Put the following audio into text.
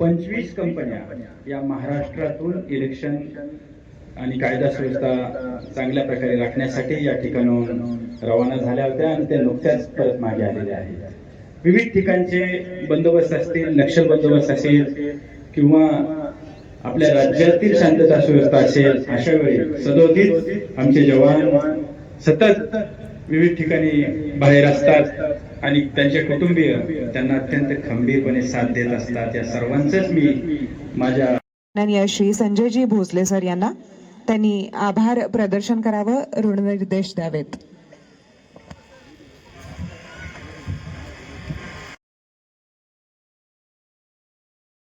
पंचवीस कंपन्या या महाराष्ट्रातून इलेक्शन आणि कायदा सुव्यवस्था चांगल्या प्रकारे राखण्यासाठी या ठिकाणाहून रवाना झाल्या होत्या आणि त्या नुकत्याच परत मागे आलेल्या आहेत. विविध ठिकाणचे बंदोबस्त असतील नक्षल बंदोबस्त असेल किंवा आपल्या राज्यातील शांतता सुव्यवस्था असेल अशा वेळी सदोदित आमचे जवान सतत विविध ठिकाणी बाहेर असतात आणि त्यांचे कुटुंबीय त्यांना अत्यंत खंबीरपणे साथ देत असतात. या सर्वांचंच मी माझ्या श्री संजयजी भोसले सर यांना त्यांनी आभार प्रदर्शन करावं ऋणनिर्देश द्यावेत.